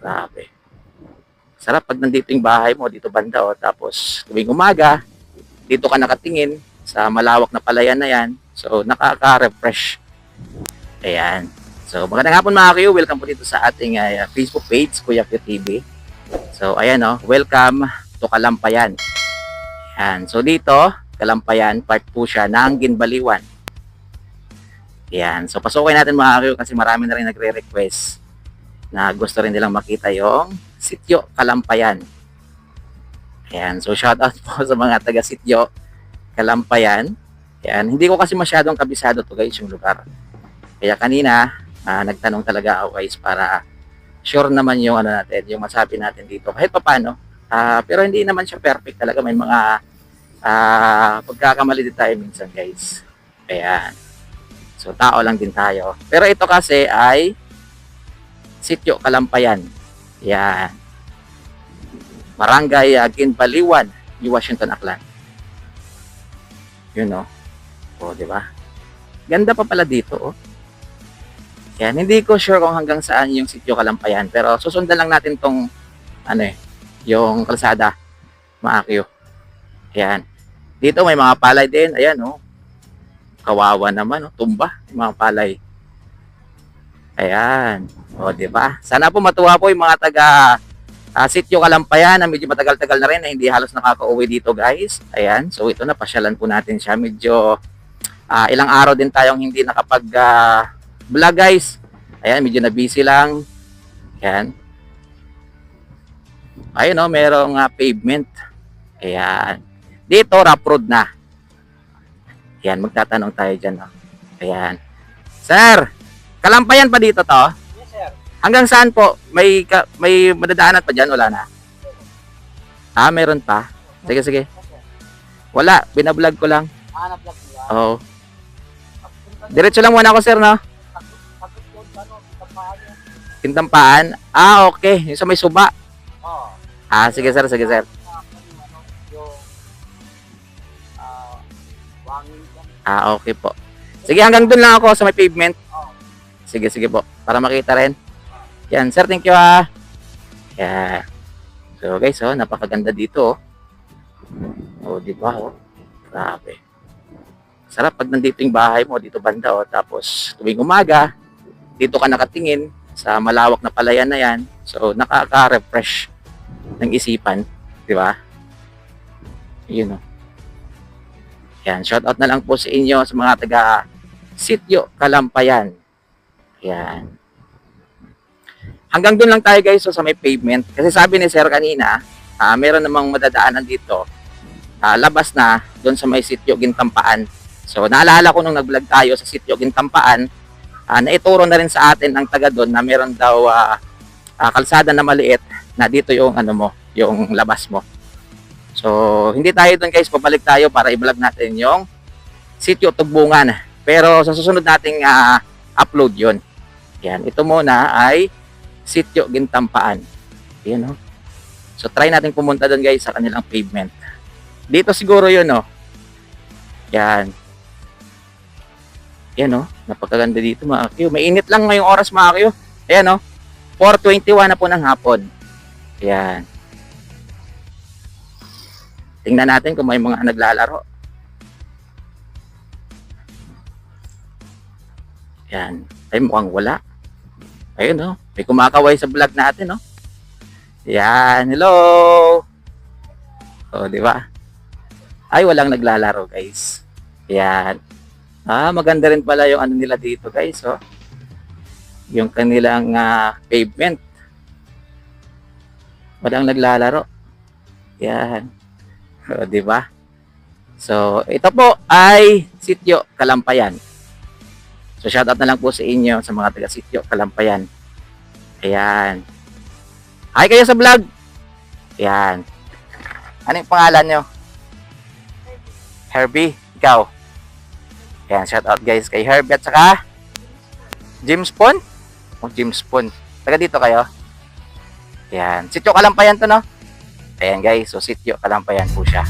Grabe. Sarap pag nandito yung bahay mo, dito banda o. Tapos tuwing umaga, dito ka nakatingin sa malawak na palayan na yan. So, nakaka-refresh. Ayan. So, magandang hapon mga kayo. Welcome po dito sa ating uh, Facebook page, Kuya Q TV. So, ayan o. welcome to Kalampayan. Ayan. So, dito, Kalampayan, part po siya ng Ginbaliwan. Ayan. So, pasukin natin mga kayo kasi marami na rin nagre-request na gusto rin nilang makita yung Sityo Kalampayan. Ayan. So, shoutout po sa mga taga Sityo Kalampayan. Ayan. Hindi ko kasi masyadong kabisado to guys yung lugar. Kaya kanina, ah, nagtanong talaga ako guys para sure naman yung ano natin, yung masabi natin dito. Kahit papano. Ah, pero hindi naman siya perfect talaga. May mga ah, pagkakamali din tayo minsan guys. Ayan. So, tao lang din tayo. Pero ito kasi ay Sityo Kalampayan. Yan. Barangay uh, Ginbaliwan, New Washington, Aklan. Yun no. O, di ba? Ganda pa pala dito, oh. Yan, hindi ko sure kung hanggang saan yung Sityo Kalampayan, pero susundan lang natin tong ano eh, yung kalsada, Maakyo. Yan. Dito may mga palay din, ayan oh. Kawawa naman, oh. tumba, mga palay. Ayan. O, di ba? Sana po matuwa po yung mga taga ah, Sityo Kalampayan na medyo matagal-tagal na rin na hindi halos nakaka-uwi dito, guys. Ayan. So, ito na, pasyalan po natin siya. Medyo ah, ilang araw din tayong hindi nakapag ah, vlog, guys. Ayan, medyo na busy lang. Ayan. Ayun, no, merong ah, pavement. Ayan. Dito, rough road na. Ayan, magtatanong tayo dyan. No? Ayan. Sir, kalampayan pa dito to? Hanggang saan po? May ka, may madadaanan pa dyan? Wala na? Ah, meron pa? Sige, sige. Wala, binablog ko lang. Hanap lang nila. Oo. Diretso lang muna ako, sir, no? Kintampaan. Ah, okay. Yung sa may suba. Oo. Ah, sige, sir, sige, sir. Ah, ah. Ah, okay po. Sige, hanggang dun lang ako sa may pavement. Oo. Sige, sige po. Para makita rin. Yan, sir, thank you ah. Yeah. So, guys, oh, napakaganda dito, oh. Oh, di ba, oh. Grabe. Sarap pag nandito yung bahay mo, dito banda, oh. Tapos, tuwing umaga, dito ka nakatingin sa malawak na palayan na yan. So, nakaka-refresh ng isipan. Di ba? Yun, oh. Yan, shout out na lang po sa inyo sa mga taga Sityo Kalampayan. Yan. Hanggang doon lang tayo guys so, sa may pavement. Kasi sabi ni Sir kanina, ah, meron namang madadaanan dito. Ah, labas na doon sa may Sityo Gintampaan. So naalala ko nung nag-vlog tayo sa Sityo Gintampaan, ah, naituro na rin sa atin ang taga doon na meron daw ah, ah, kalsada na maliit na dito yung ano mo, yung labas mo. So hindi tayo doon guys, pabalik tayo para i-vlog natin yung Sityo Tugbungan. Pero sa susunod nating ah, upload yon. Yan, ito muna ay Sityo Gintampaan. Yan oh. So try natin pumunta doon guys sa kanilang pavement. Dito siguro yun oh. Yan. Yan oh. Napakaganda dito mga kiyo. Mainit lang ngayong oras mga kiyo. Ayan oh. 4.21 na po ng hapon. Yan. Tingnan natin kung may mga naglalaro. Yan. Ay mukhang wala. Ayun oh. May kumakaway sa vlog natin oh. Yan. Hello. Oh, di ba? Ay, walang naglalaro, guys. Yan. Ah, maganda rin pala yung ano nila dito, guys, oh. Yung kanilang ah, pavement. Walang naglalaro. Yan. Oh, di ba? So, ito po ay Sityo Kalampayan. So, shoutout na lang po sa inyo sa mga taga Sityo Kalampayan. Ayan. Hi kayo sa vlog. Ayan. Ano yung pangalan nyo? Herbie, ikaw. Ayan, shout out guys kay Herbie at saka James Pon. Oh, James Pon. Taga dito kayo. Ayan. Sityo Kalampayan to, no? Ayan guys, so Sityo Kalampayan po siya.